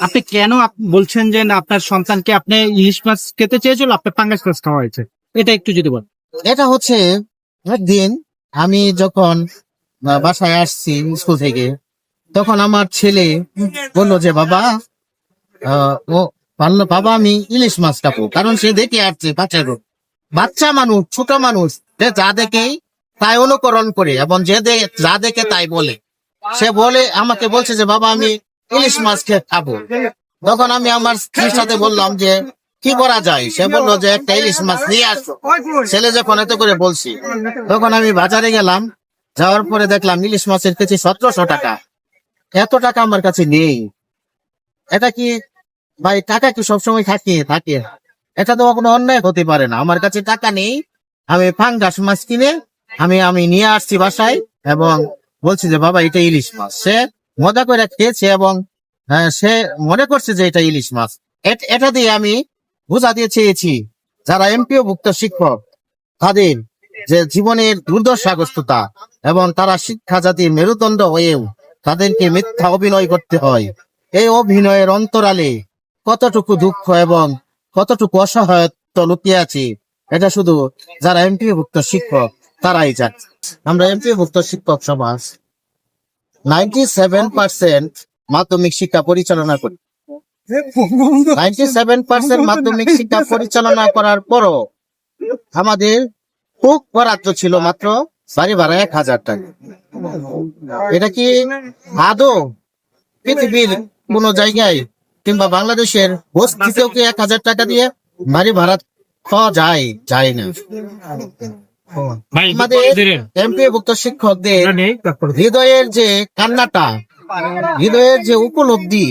আপনি কেন বলছেন যে আপনার সন্তানকে আপনি ইলিশ মাছ খেতে চেয়েছিল আপনি পাঙ্গাস মাছ খাওয়া হয়েছে? এটা একটু যদি বলেন। এটা হচ্ছে, একদিন আমি যখন বাসায় আসছি স্কুল থেকে, তখন আমার ছেলে বলল যে, বাবা ও, বলল, বাবা, আমি ইলিশ মাছ খাব। কারণ সে দেখে আসছে বাচ্চা বাচ্চা মানুষ, ছোট মানুষ সে যা দেখেই তাই অনুকরণ করে এবং যে যা দেখে তাই বলে। সে বলে, আমাকে বলছে যে, বাবা, আমি ইলিশ মাছ খেয়ে খাব। তখন আমি আমার স্ত্রীর সাথে বললাম যে, কি করা যায়? সে বলল যে, একটা ইলিশ মাছ নিয়ে আসো। ছেলে যখন এত করে বলছি, তখন আমি বাজারে গেলাম, যাওয়ার পরে দেখলাম ইলিশ মাছের কেজি সতেরোশো টাকা। এত টাকা আমার কাছে নেই। এটা কি, ভাই, টাকা কি সবসময় থাকে থাকে এটা তো কোনো অন্যায় হতে পারে না। আমার কাছে টাকা নেই। আমি ফাঙ্গাস মাছ কিনে, আমি আমি নিয়ে আসছি বাসায় এবং বলছি যে, বাবা, এটা ইলিশ মাছ। সে মজা করে খেয়েছে এবং সে মনে করছে যে এটা ইলিশ মাছ। এট- দিয়ে আমি বোঝাতে চেয়েছি, যারা এমপিও ভুক্ত শিক্ষক, তাদের যে জীবনের দুর্দশাগ্রস্ততা এবং তারা শিক্ষা জাতির মেরুদণ্ড হয়েও তাদেরকে মিথ্যা অভিনয় করতে হয়, এই অভিনয়ের অন্তরালে কতটুকু দুঃখ এবং কতটুকু অসহায়ত্ব লুকিয়ে আছে, এটা শুধু যারা এমপিও ভুক্ত শিক্ষক, তারাই জানে। আমরা এমপিও ভুক্ত শিক্ষক সমাজ নাইনটি সেভেন পার্সেন্ট মাধ্যমিক শিক্ষা পরিচালনা করি। নাইনটি সেভেন পার্সেন্ট মাধ্যমিক শিক্ষা পরিচালনা করার পরও আমাদের খুব বরাদ্দ ছিল মাত্র বাড়ি ভাড়া এক হাজার টাকা। এটা কি আদৌ পৃথিবীর কোন জায়গায় কিংবা বাংলাদেশের বস্তিতেও কি এক হাজার টাকা দিয়ে বাড়ি ভাড়া পাওয়া যায় যায় না? আমাদের এমপি ভুক্ত শিক্ষকদের হৃদয়ের যে কান্নাটা হৃদয়ের যে উপলব্ধি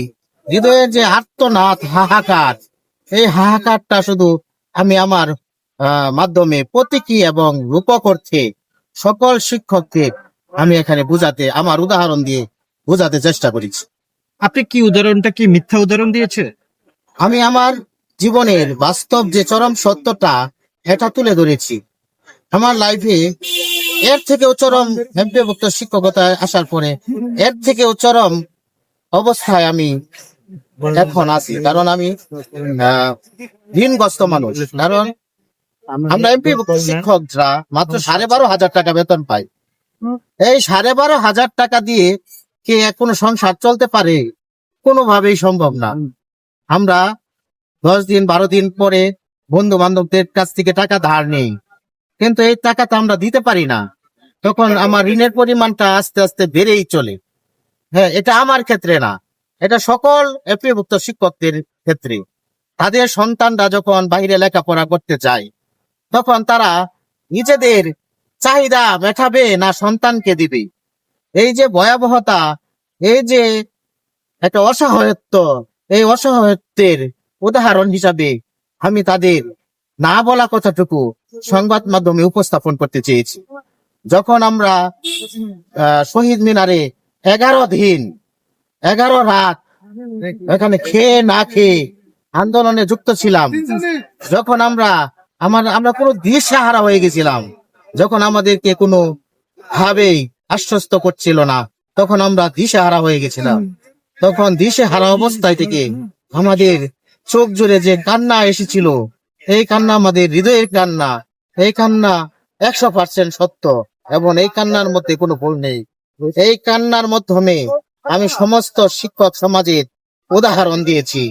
হৃদয়ের যে আত্মনাথ হাহাকার এই হাহাকারটা শুধু আমি আমার মাধ্যমে প্রতীকী এবং রূপক অর্থে সকল শিক্ষককে আমি এখানে বুঝাতে আমার উদাহরণ দিয়ে বোঝাতে চেষ্টা করেছি। আপনি কি উদাহরণটা কি মিথ্যা উদাহরণ দিয়েছে? আমি আমার জীবনের বাস্তব যে চরম সত্যটা এটা তুলে ধরেছি। আমার লাইফে এর থেকেও চরম এমপিভুক্ত শিক্ষকতায় আসার পরে, এর থেকেও চরম অবস্থায় আমি এখন আছি। কারণ আমি ঋণগ্রস্ত মানুষ। কারণ আমরা এমপি শিক্ষকরা মাত্র সাড়ে বারো হাজার টাকা বেতন পাই। এই সাড়ে বারো হাজার টাকা দিয়ে কি কোনো সংসার চলতে পারে কোনোভাবেই সম্ভব না। আমরা দশ দিন, বারো দিন পরে বন্ধু বান্ধবদের কাছ থেকে টাকা ধার নেই। কিন্তু এই টাকা তো আমরা দিতে পারি না। তখন আমার ঋণের পরিমাণটা আস্তে আস্তে বেড়েই চলে। হ্যাঁ এটা আমার ক্ষেত্রে না। এটা সকল এপিভুক্ত শিক্ষকদের ক্ষেত্রে। তাদের সন্তানরা যখন বাইরে লেখাপড়া করতে যায় তখন তারা নিজেদের চাহিদা মেটাবে না সন্তানকে দিবে। এই যে ভয়াবহতা এই যে একটা অসহায়ত্ব এই অসহায়ত্বের উদাহরণ হিসাবে আমি তাদের না বলা কথাটুকু সংবাদ মাধ্যমে উপস্থাপন করতে চেয়েছি। যখন আমরা শহীদ মিনারে এগারো দিন, এগারো রাত এখানে খেয়ে না খেয়ে আন্দোলনে যুক্ত ছিলাম, যখন আমরা, আমার, আমরা কোনো দিশাহারা হয়ে গেছিলাম, যখন আমাদেরকে কোনো ভাবেই আশ্বস্ত করছিল না, তখন আমরা দিশাহারা হয়ে গেছিলাম। তখন দিশেহারা অবস্থায় থেকে আমাদের চোখ জুড়ে যে কান্না এসেছিল এই কান্না আমাদের হৃদয়ের কান্না। এই কান্না একশো পার্সেন্ট সত্য এবং এই কান্নার মধ্যে কোনো ভুল নেই। এই কান্নার মাধ্যমে আমি সমস্ত শিক্ষক সমাজের উদাহরণ দিয়েছি।